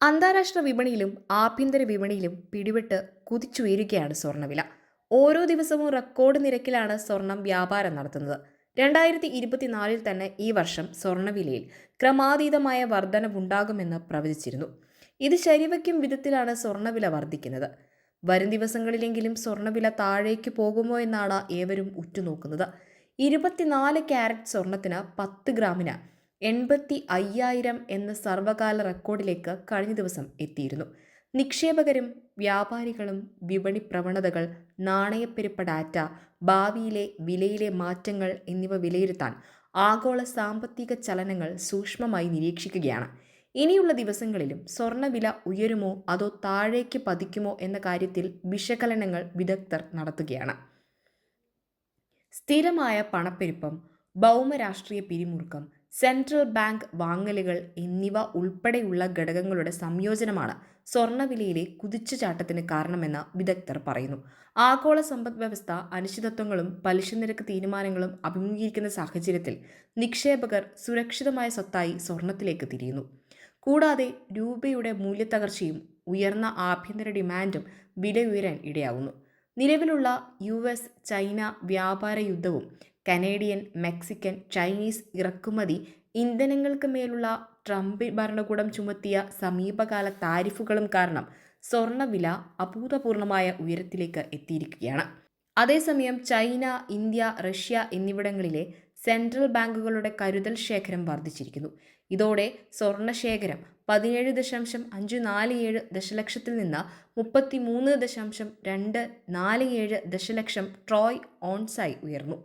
അന്താരാഷ്ട്ര വിപണിയിലും ആഭ്യന്തര വിപണിയിലും പിടിപെട്ട് കുതിച്ചുയരുകയാണ് സ്വർണവില ഓരോ ദിവസവും റെക്കോർഡ് നിരക്കിലാണ് സ്വർണം വ്യാപാരം നടത്തുന്നത്. രണ്ടായിരത്തി ഇരുപത്തിനാലിൽ തന്നെ ഈ വർഷം സ്വർണവിലയിൽ ക്രമാതീതമായ വർധനവുണ്ടാകുമെന്ന് പ്രവചിച്ചിരുന്നു. ഇത് ശരിവയ്ക്കും വിധത്തിലാണ് സ്വർണവില വർദ്ധിക്കുന്നത് വരും ദിവസങ്ങളിലെങ്കിലും സ്വർണവില താഴേക്ക് പോകുമോ എന്നാണ് ഏവരും ഉറ്റുനോക്കുന്നത്. ഇരുപത്തിനാല് ക്യാരറ്റ് സ്വർണത്തിന് പത്ത് ഗ്രാമിന് എൺപത്തി അയ്യായിരം എന്ന സർവകാല റെക്കോർഡിലേക്ക് കഴിഞ്ഞ ദിവസം എത്തിയിരുന്നു. നിക്ഷേപകരും വ്യാപാരികളും വിപണി പ്രവണതകൾ നാണയപ്പെരുപ്പ ഡാറ്റ ഭാവിയിലെ വിലയിലെ മാറ്റങ്ങൾ എന്നിവ വിലയിരുത്താൻ ആഗോള സാമ്പത്തിക ചലനങ്ങൾ സൂക്ഷ്മമായി നിരീക്ഷിക്കുകയാണ്. ഇനിയുള്ള ദിവസങ്ങളിലും സ്വർണവില ഉയരുമോ അതോ താഴേക്ക് പതിക്കുമോ എന്ന കാര്യത്തിൽ വിശകലനങ്ങൾ വിദഗ്ധർ നടത്തുകയാണ്. സ്ഥിരമായ പണപ്പെരുപ്പം ഭൗമരാഷ്ട്രീയ പിരിമുറുക്കം സെൻട്രൽ ബാങ്ക് വാങ്ങലുകൾ എന്നിവ ഉൾപ്പെടെയുള്ള ഘടകങ്ങളുടെ സംയോജനമാണ് സ്വർണവിലയിലെ കുതിച്ചുചാട്ടത്തിന് കാരണമെന്ന് വിദഗ്ധർ പറയുന്നു. ആഗോള സമ്പദ് വ്യവസ്ഥ അനിശ്ചിതത്വങ്ങളും പലിശ നിരക്ക് തീരുമാനങ്ങളും അഭിമുഖീകരിക്കുന്ന സാഹചര്യത്തിൽ നിക്ഷേപകർ സുരക്ഷിതമായ സ്വത്തായി സ്വർണത്തിലേക്ക് തിരിയുന്നു. കൂടാതെ രൂപയുടെ മൂല്യത്തകർച്ചയും ഉയർന്ന ആഭ്യന്തര ഡിമാൻഡും വില ഉയരാൻ ഇടയാവുന്നു നിലവിലുള്ള യു എസ് ചൈന വ്യാപാര യുദ്ധവും കനേഡിയൻ മെക്സിക്കൻ ചൈനീസ് ഇറക്കുമതി ഇന്ധനങ്ങൾക്ക് മേലുള്ള ട്രംപ് ഭരണകൂടം ചുമത്തിയ സമീപകാല താരിഫുകളും കാരണം സ്വർണവില അഭൂതപൂർണമായ ഉയരത്തിലേക്ക് എത്തിയിരിക്കുകയാണ്. അതേസമയം ചൈന ഇന്ത്യ റഷ്യ എന്നിവിടങ്ങളിലെ സെൻട്രൽ ബാങ്കുകളുടെ കരുതൽ ശേഖരം വർദ്ധിച്ചിരിക്കുന്നു. ഇതോടെ സ്വർണശേഖരം പതിനേഴ് ദശാംശം അഞ്ച് നാല് ഏഴ് ദശലക്ഷത്തിൽ നിന്ന് മുപ്പത്തി മൂന്ന് ദശാംശം രണ്ട് നാല് ഏഴ് ദശലക്ഷം ട്രോയ് ഓൺസായി ഉയർന്നു.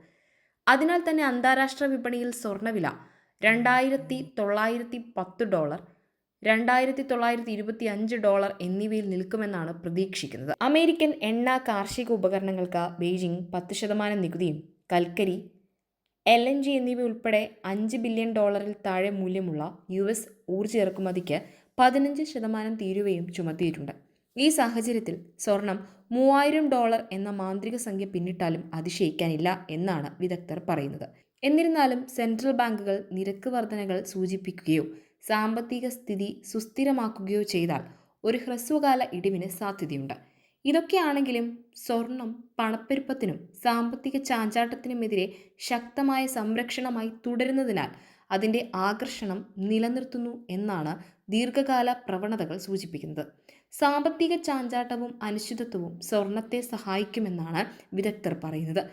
അതിനാൽ തന്നെ അന്താരാഷ്ട്ര വിപണിയിൽ സ്വർണവില രണ്ടായിരത്തി തൊള്ളായിരത്തി പത്ത് ഡോളർ രണ്ടായിരത്തി തൊള്ളായിരത്തി ഇരുപത്തി അഞ്ച് ഡോളർ എന്നിവയിൽ നിൽക്കുമെന്നാണ് പ്രതീക്ഷിക്കുന്നത്. അമേരിക്കൻ എണ്ണ കാർഷിക ഉപകരണങ്ങൾക്ക് ബെയ്ജിംഗ് പത്ത് ശതമാനം നികുതിയും കൽക്കരി എൽ എൻ ജി എന്നിവ ഉൾപ്പെടെ അഞ്ച് ബില്യൺ ഡോളറിൽ താഴെ മൂല്യമുള്ള യു എസ് ഊർജ ഇറക്കുമതിക്ക് പതിനഞ്ച് ശതമാനം തീരുവയും ചുമത്തിയിട്ടുണ്ട്. ഈ സാഹചര്യത്തിൽ സ്വർണം മൂവായിരം ഡോളർ എന്ന മാന്ത്രിക സംഖ്യ പിന്നിട്ടാലും അതിശയിക്കാനില്ല എന്നാണ് വിദഗ്ധർ പറയുന്നത്. എന്നിരുന്നാലും സെൻട്രൽ ബാങ്കുകൾ നിരക്ക് വർധനകൾ സൂചിപ്പിക്കുകയോ സാമ്പത്തിക സ്ഥിതി സുസ്ഥിരമാക്കുകയോ ചെയ്താൽ ഒരു ഹ്രസ്വകാല ഇടിവിന് സാധ്യതയുണ്ട്. ഇതൊക്കെയാണെങ്കിലും സ്വർണം പണപ്പെരുപ്പത്തിനും സാമ്പത്തിക ചാഞ്ചാട്ടത്തിനുമെതിരെ ശക്തമായ സംരക്ഷണമായി തുടരുന്നതിനാൽ അതിന്റെ ആകർഷണം നിലനിർത്തുന്നു എന്നാണ് ദീർഘകാല പ്രവണതകൾ സൂചിപ്പിക്കുന്നത്. സാമ്പത്തിക ചാഞ്ചാട്ടവും അനിശ്ചിതത്വവും സ്വർണത്തെ സഹായിക്കുമെന്നാണ് വിദഗ്ധർ പറയുന്നത്.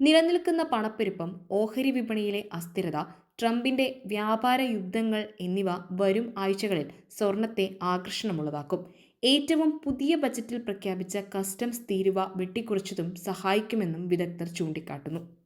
നിലനിൽക്കുന്ന പണപ്പെരുപ്പം ഓഹരി വിപണിയിലെ അസ്ഥിരത ട്രംപിന്റെ വ്യാപാര യുദ്ധങ്ങൾ എന്നിവ വരും ആഴ്ചകളിൽ സ്വർണത്തെ ആകർഷണമുള്ളതാക്കും. ഏറ്റവും പുതിയ ബജറ്റിൽ പ്രഖ്യാപിച്ച കസ്റ്റംസ് തീരുവ വെട്ടിക്കുറച്ചതും സഹായിക്കുമെന്നും വിദഗ്ധർ ചൂണ്ടിക്കാട്ടുന്നു.